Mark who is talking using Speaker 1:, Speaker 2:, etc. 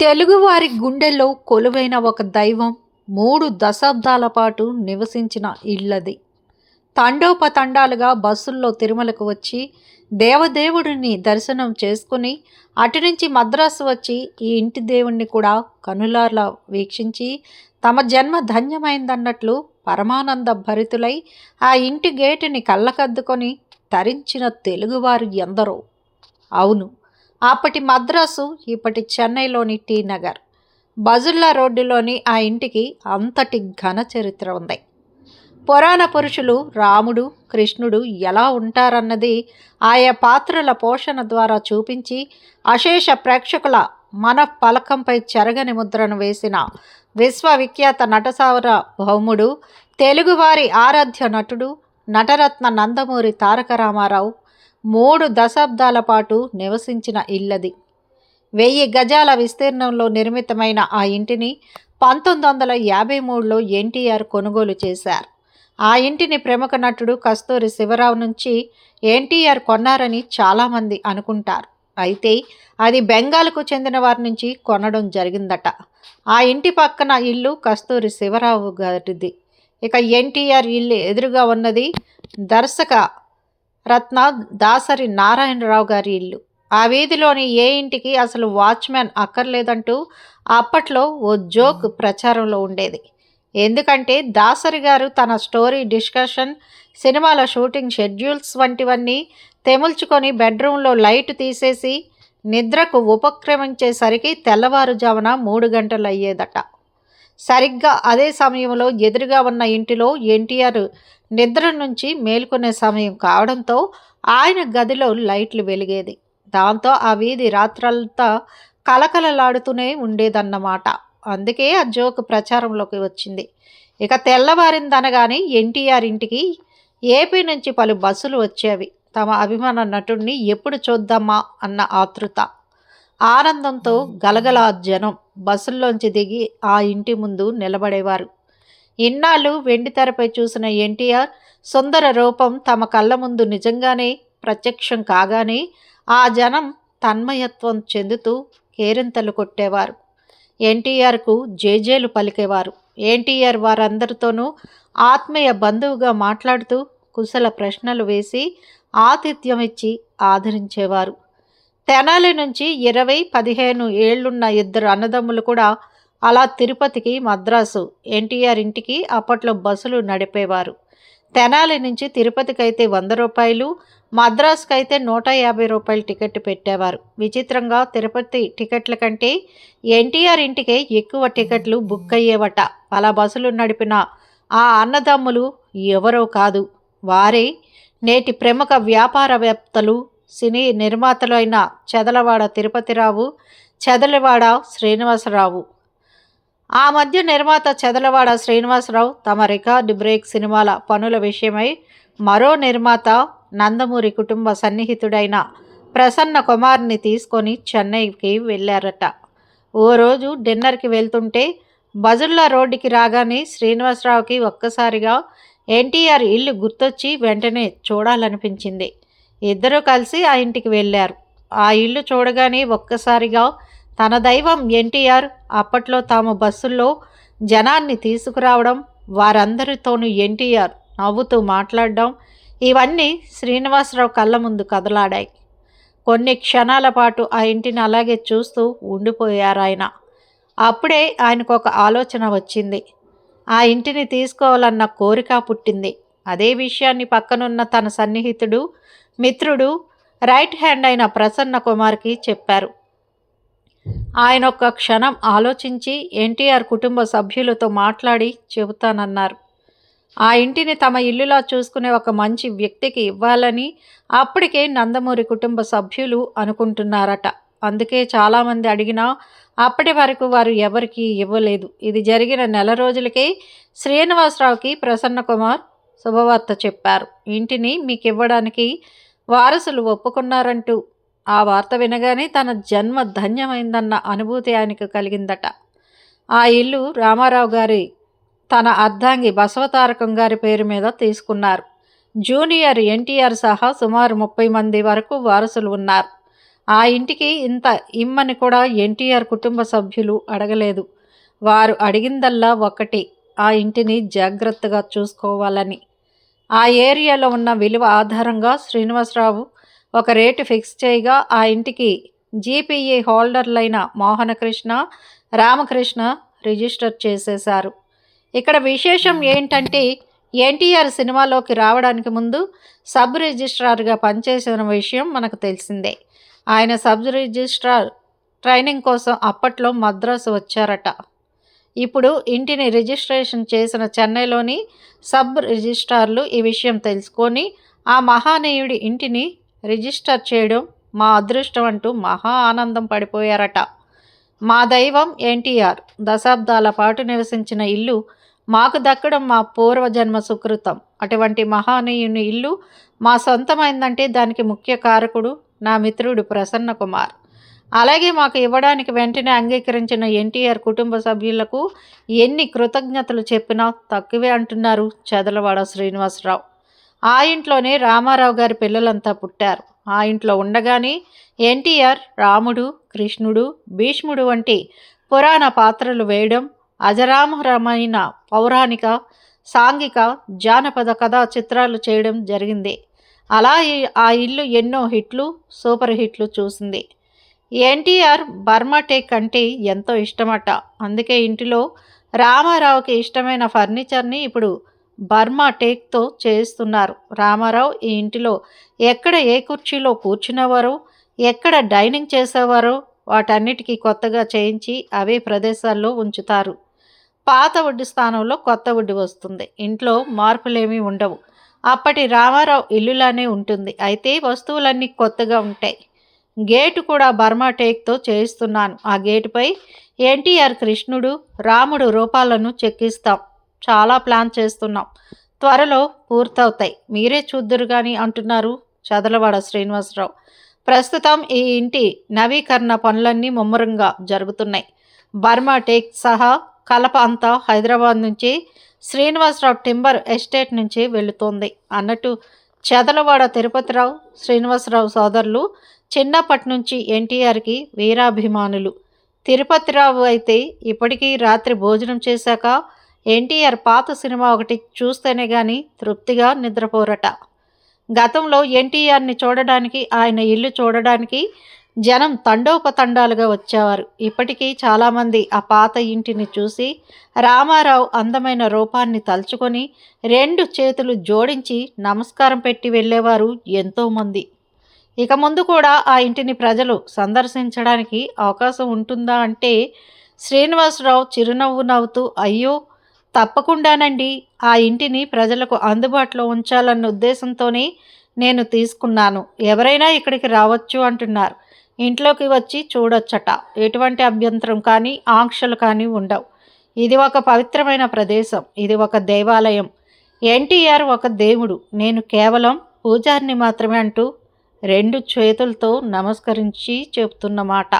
Speaker 1: తెలుగువారి గుండెల్లో కొలువైన ఒక దైవం మూడు దశాబ్దాల పాటు నివసించిన ఇళ్ళది. తండోపతండాలుగా బస్సుల్లో తిరుమలకు వచ్చి దేవదేవుడిని దర్శనం చేసుకుని అటు నుంచి మద్రాసు వచ్చి ఈ ఇంటి దేవుణ్ణి కూడా కనులార్లా వీక్షించి తమ జన్మ ధన్యమైందన్నట్లు పరమానంద భరితులై ఆ ఇంటి గేటుని కళ్ళకద్దుకొని తరించిన తెలుగువారు ఎందరో. అవును అప్పటి మద్రాసు ఇప్పటి చెన్నైలోని టీ నగర్. బజుల్లా రోడ్డులోని ఆ ఇంటికి అంతటి ఘన చరిత్ర ఉంది. పురాణ పురుషులు రాముడు కృష్ణుడు ఎలా ఉంటారన్నది ఆయా పాత్రల పోషణ ద్వారా చూపించి అశేష ప్రేక్షకుల మన పలకంపై చెరగని ముద్రను వేసిన విశ్వవిఖ్యాత నటసావర భౌముడు తెలుగువారి ఆరాధ్య నటుడు నటరత్న నందమూరి తారక రామారావు మూడు దశాబ్దాల పాటు నివసించిన ఇల్లది. వెయ్యి గజాల విస్తీర్ణంలో నిర్మితమైన ఆ ఇంటిని పంతొమ్మిది వందల యాభై మూడులో ఎన్టీఆర్ కొనుగోలు చేశారు. ఆ ఇంటిని ప్రముఖ నటుడు కస్తూరి శివరావు నుంచి ఎన్టీఆర్ కొన్నారని చాలామంది అనుకుంటారు. అయితే అది బెంగాల్కు చెందిన వారి నుంచి కొనడం జరిగిందట. ఆ ఇంటి పక్కన ఇల్లు కస్తూరి శివరావు గారిది. ఇక ఎన్టీఆర్ ఇల్లు ఎదురుగా ఉన్నది దర్శక రత్న దాసరి నారాయణరావు గారి ఇల్లు. ఆ వీధిలోని ఏ ఇంటికి అసలు వాచ్మ్యాన్ అక్కర్లేదంటూ అప్పట్లో ఓ జోక్ ప్రచారంలో ఉండేది. ఎందుకంటే దాసరి గారు తన స్టోరీ డిస్కషన్ సినిమాల షూటింగ్ షెడ్యూల్స్ వంటివన్నీ తెముల్చుకొని బెడ్రూమ్లో లైట్ తీసేసి నిద్రకు ఉపక్రమించేసరికి తెల్లవారుజామున మూడు గంటలు అయ్యేదట సరిగ్గా అదే సమయంలో ఎదురుగా ఉన్న ఇంటిలో ఎన్టీఆర్ నిద్ర నుంచి మేల్కొనే సమయం కావడంతో ఆయన గదిలో లైట్లు వెలిగేది. దాంతో ఆ వీధి రాత్రంతా కలకలలాడుతూనే ఉండేదన్నమాట. అందుకే ఆ జోక్ ప్రచారంలోకి వచ్చింది. ఇక తెల్లవారిందనగానే ఎన్టీఆర్ ఇంటికి ఏపీ నుంచి పలు బస్సులు వచ్చేవి. తమ అభిమాన నటుడిని ఎప్పుడు చూద్దామా అన్న ఆతృత ఆనందంతో గలగల జనం. బస్సుల్లోంచి దిగి ఆ ఇంటి ముందు నిలబడేవారు. ఇన్నాళ్ళు వెండితెరపై చూసిన ఎన్టీఆర్ సుందర రూపం తమ కళ్ళ ముందు నిజంగానే ప్రత్యక్షం కాగానే ఆ జనం తన్మయత్వం చెందుతూ కేరింతలు కొట్టేవారు. ఎన్టీఆర్కు జేజేలు పలికేవారు. ఎన్టీఆర్ వారందరితోనూ ఆత్మీయ బంధువుగా మాట్లాడుతూ కుశల ప్రశ్నలు వేసి ఆతిథ్యం ఇచ్చి ఆదరించేవారు. తెనాలి నుంచి ఇరవై పదిహేను ఏళ్ళున్న ఇద్దరు అన్నదమ్ములు కూడా అలా తిరుపతికి మద్రాసు ఎన్టీఆర్ ఇంటికి అప్పట్లో బస్సులు నడిపేవారు. తెనాలి నుంచి తిరుపతికి అయితే వంద రూపాయలు మద్రాసుకి అయితే నూట యాభై రూపాయలు టికెట్ పెట్టేవారు. విచిత్రంగా తిరుపతి టికెట్ల కంటే ఎన్టీఆర్ ఇంటికే ఎక్కువ టికెట్లు బుక్ అయ్యేవట. అలా బస్సులు నడిపిన ఆ అన్నదమ్ములు ఎవరో కాదు. వారే నేటి ప్రముఖ వ్యాపారవేత్తలు సినీ నిర్మాతలు అయిన చెదలవాడ తిరుపతిరావు చెదలవాడ శ్రీనివాసరావు. ఆ మధ్య నిర్మాత చెదలవాడ శ్రీనివాసరావు తమ రికార్డు బ్రేక్ సినిమాల పనుల విషయమై మరో నిర్మాత నందమూరి కుటుంబ సన్నిహితుడైన ప్రసన్న కుమార్ని తీసుకొని చెన్నైకి వెళ్ళారట. ఓ రోజు డిన్నర్కి వెళ్తుంటే బజుల్లా రోడ్డుకి రాగానే శ్రీనివాసరావుకి ఒక్కసారిగా ఎన్టీఆర్ ఇల్లు గుర్తొచ్చి వెంటనే చూడాలనిపించింది. ఇద్దరూ కలిసి ఆ ఇంటికి వెళ్ళారు. ఆ ఇల్లు చూడగానే ఒక్కసారిగా తన దైవం ఎన్టీఆర్ అప్పట్లో తాము బస్సుల్లో జనాన్ని తీసుకురావడం వారందరితోనూ ఎన్టీఆర్ నవ్వుతూ మాట్లాడడం ఇవన్నీ శ్రీనివాసరావు కళ్ళ ముందు కదలాడాయి. కొన్ని క్షణాల పాటు ఆ ఇంటిని అలాగే చూస్తూ ఉండిపోయారు ఆయన. అప్పుడే ఆయనకు ఒక ఆలోచన వచ్చింది. ఆ ఇంటిని తీసుకోవాలన్న కోరిక పుట్టింది. అదే విషయాన్ని పక్కనున్న తన సన్నిహితుడు మిత్రుడు రైట్ హ్యాండ్ అయిన ప్రసన్న కుమార్కి చెప్పారు. ఆయన ఒక్క క్షణం ఆలోచించి ఎన్టీఆర్ కుటుంబ సభ్యులతో మాట్లాడి చెబుతానన్నారు. ఆ ఇంటిని తమ ఇల్లులా చూసుకునే ఒక మంచి వ్యక్తికి ఇవ్వాలని అప్పటికే నందమూరి కుటుంబ సభ్యులు అనుకుంటున్నారట. అందుకే చాలామంది అడిగినా అప్పటి వరకు వారు ఎవరికి ఇవ్వలేదు. ఇది జరిగిన నెల రోజులకే శ్రీనివాసరావుకి ప్రసన్న కుమార్ శుభవార్త చెప్పారు. ఇంటిని మీకు ఇవ్వడానికి వారసులు ఒప్పుకున్నారంటూ ఆ వార్త వినగానే తన జన్మ ధన్యమైందన్న అనుభూతి ఆయనకు కలిగిందట. ఆ ఇల్లు రామారావు గారి తన అర్ధాంగి బసవతారకం గారి పేరు మీద తీసుకున్నారు. జూనియర్ ఎన్టీఆర్ సహా సుమారు ముప్పై మంది వరకు వారసులు ఉన్నారు. ఆ ఇంటికి ఇంత ఇమ్మని కూడా ఎన్టీఆర్ కుటుంబ సభ్యులు అడగలేదు. వారు అడిగిందల్లా ఒకటి ఆ ఇంటిని జాగ్రత్తగా చూసుకోవాలని. ఆ ఏరియాలో ఉన్న విలువ ఆధారంగా శ్రీనివాసరావు ఒక రేటు ఫిక్స్ చేయగా ఆ ఇంటికి జీపీఏ హోల్డర్లైన మోహనకృష్ణ రామకృష్ణ రిజిస్టర్ చేసేశారు. ఇక్కడ విశేషం ఏంటంటే ఎన్టీఆర్ సినిమాలోకి రావడానికి ముందు సబ్ రిజిస్ట్రార్గా పనిచేసిన విషయం మనకు తెలిసిందే. ఆయన సబ్ రిజిస్ట్రార్ ట్రైనింగ్ కోసం అప్పట్లో మద్రాసు వచ్చారట. ఇప్పుడు ఇంటిని రిజిస్ట్రేషన్ చేసిన చెన్నైలోని సబ్ రిజిస్ట్రార్లు ఈ విషయం తెలుసుకొని ఆ మహానీయుడి ఇంటిని రిజిస్టర్ చేయడం మా అదృష్టం అంటూ మహా ఆనందం పడిపోయారట. మా దైవం ఎన్టీఆర్ దశాబ్దాల పాటు నివసించిన ఇల్లు మాకు దక్కడం మా పూర్వజన్మ సుకృతం. అటువంటి మహానీయుని ఇల్లు మా సొంతమైందంటే దానికి ముఖ్య కారకుడు నా మిత్రుడు ప్రసన్న కుమార్. అలాగే మాకు ఇవ్వడానికి వెంటనే అంగీకరించిన ఎన్టీఆర్ కుటుంబ సభ్యులకు ఎన్ని కృతజ్ఞతలు చెప్పినా తక్కువే అంటున్నారు చదలవాడ శ్రీనివాసరావు. ఆ ఇంట్లోనే రామారావు గారి పిల్లలంతా పుట్టారు. ఆ ఇంట్లో ఉండగానే ఎన్టీఆర్ రాముడు కృష్ణుడు భీష్ముడు వంటి పురాణ పాత్రలు వేయడం అజరామరమైన పౌరాణిక సాంఘిక జానపద కథా చిత్రాలు చేయడం జరిగింది. అలా ఆ ఇల్లు ఎన్నో హిట్లు సూపర్ హిట్లు చూసింది. ఎన్టీఆర్ బర్మా టేక్ అంటే ఎంతో ఇష్టమట. అందుకే ఇంటిలో రామారావుకి ఇష్టమైన ఫర్నిచర్ని ఇప్పుడు బర్మా టేక్తో చేస్తున్నారు రామారావు ఈ ఇంటిలో ఎక్కడ ఏ కుర్చీలో కూర్చునేవారో ఎక్కడ డైనింగ్ చేసేవారో వాటన్నిటికీ కొత్తగా చేయించి అవే ప్రదేశాల్లో ఉంచుతారు. పాత వుడ్డు స్థానంలో కొత్త వుడ్డు వస్తుంది. ఇంట్లో మార్పులేమీ ఉండవు. అప్పటి రామారావు ఇల్లులానే ఉంటుంది. అయితే వస్తువులన్నీ కొత్తగా ఉంటాయి. గేటు కూడా బర్మా టేక్తో చేయిస్తున్నాను. ఆ గేటుపై ఎన్టీఆర్ కృష్ణుడు రాముడు రూపాలను చెక్కిస్తాం. చాలా ప్లాన్ చేస్తున్నాం. త్వరలో పూర్తవుతాయి. మీరే చూద్దరు కానీ అంటున్నారు చదలవాడ శ్రీనివాసరావు. ప్రస్తుతం ఈ ఇంటి నవీకరణ పనులన్నీ ముమ్మరంగా జరుగుతున్నాయి. బర్మా టేక్ సహా కలప అంతా హైదరాబాద్ నుంచి శ్రీనివాసరావు టింబర్ ఎస్టేట్ నుంచి వెళుతోంది. అన్నట్టు చెదలవాడ తిరుపతిరావు శ్రీనివాసరావు సోదరులు చిన్నప్పటి నుంచి ఎన్టీఆర్కి వీరాభిమానులు. తిరుపతిరావు అయితే ఇప్పటికీ రాత్రి భోజనం చేశాక ఎన్టీఆర్ పాత సినిమా ఒకటి చూస్తేనే కానీ తృప్తిగా నిద్రపోరట. గతంలో ఎన్టీఆర్ని చూడడానికి ఆయన ఇల్లు చూడడానికి జనం తండోపతండాలుగా వచ్చేవారు. ఇప్పటికీ చాలామంది ఆ పాత ఇంటిని చూసి రామారావు అందమైన రూపాన్ని తలుచుకొని రెండు చేతులు జోడించి నమస్కారం పెట్టి వెళ్ళేవారు ఎంతోమంది. ఇక ముందు కూడా ఆ ఇంటిని ప్రజలు సందర్శించడానికి అవకాశం ఉంటుందా అంటే శ్రీనివాసరావు చిరునవ్వు నవ్వుతూ అయ్యో తప్పకుండానండి. ఆ ఇంటిని ప్రజలకు అందుబాటులో ఉంచాలన్న ఉద్దేశంతోనే నేను తీసుకున్నాను. ఎవరైనా ఇక్కడికి రావచ్చు అంటున్నారు. ఇంట్లోకి వచ్చి చూడొచ్చట. ఎటువంటి అభ్యంతరం కానీ ఆంక్షలు కానీ ఉండవు. ఇది ఒక పవిత్రమైన ప్రదేశం. ఇది ఒక దేవాలయం. ఎన్టీఆర్ ఒక దేవుడు. నేను కేవలం పూజారిని మాత్రమే అంటూ రెండు చేతులతో నమస్కరించి చెబుతున్నమాట